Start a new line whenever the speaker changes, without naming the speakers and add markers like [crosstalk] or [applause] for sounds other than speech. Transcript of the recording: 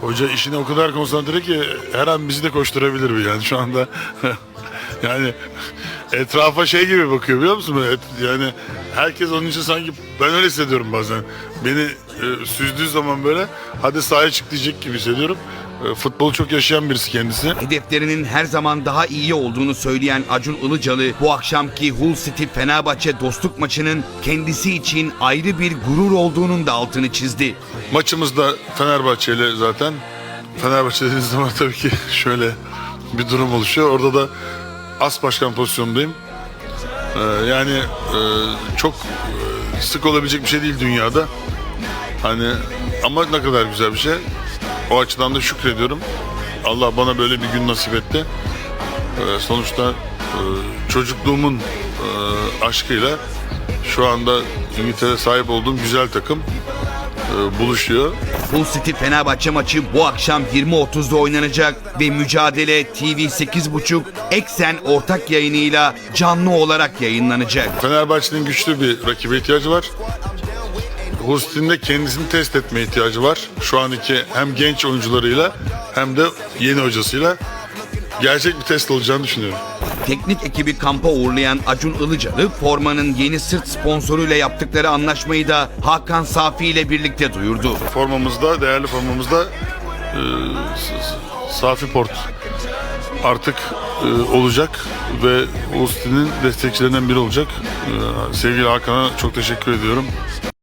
Hoca işine o kadar konsantre ki her an bizi de koşturabilir bir yani şu anda. [laughs] yani etrafa şey gibi bakıyor biliyor musun? Et- Yani herkes onun için sanki ben öyle hissediyorum bazen. Beni e, süzdüğü zaman böyle hadi sahaya çık diyecek gibi hissediyorum. E, futbolu çok yaşayan birisi kendisi.
Hedeflerinin her zaman daha iyi olduğunu söyleyen Acun Ilıcalı bu akşamki Hull City Fenerbahçe dostluk maçının kendisi için ayrı bir gurur olduğunun da altını çizdi.
Maçımızda Fenerbahçe ile zaten. Fenerbahçe dediğiniz zaman tabii ki şöyle bir durum oluşuyor. Orada da as başkan pozisyondayım. Ee, yani e, çok e, sık olabilecek bir şey değil dünyada. Hani ama ne kadar güzel bir şey. O açıdan da şükrediyorum. Allah bana böyle bir gün nasip etti. Ee, sonuçta e, çocukluğumun e, aşkıyla şu anda İngiltere sahip olduğum güzel takım e, buluşuyor.
Hull City Fenerbahçe maçı bu akşam 20.30'da oynanacak ve mücadele TV 8.5 Eksen ortak yayınıyla canlı olarak yayınlanacak.
Fenerbahçe'nin güçlü bir rakibe ihtiyacı var. Hustin'in de kendisini test etmeye ihtiyacı var. Şu andaki hem genç oyuncularıyla hem de yeni hocasıyla gerçek bir test olacağını düşünüyorum.
Teknik ekibi kampa uğurlayan Acun Ilıcalı formanın yeni sırt sponsoruyla yaptıkları anlaşmayı da Hakan Safi ile birlikte duyurdu.
Formamızda, değerli formamızda e, Safi Port artık e, olacak ve Hustin'in destekçilerinden biri olacak. E, sevgili Hakan'a çok teşekkür ediyorum.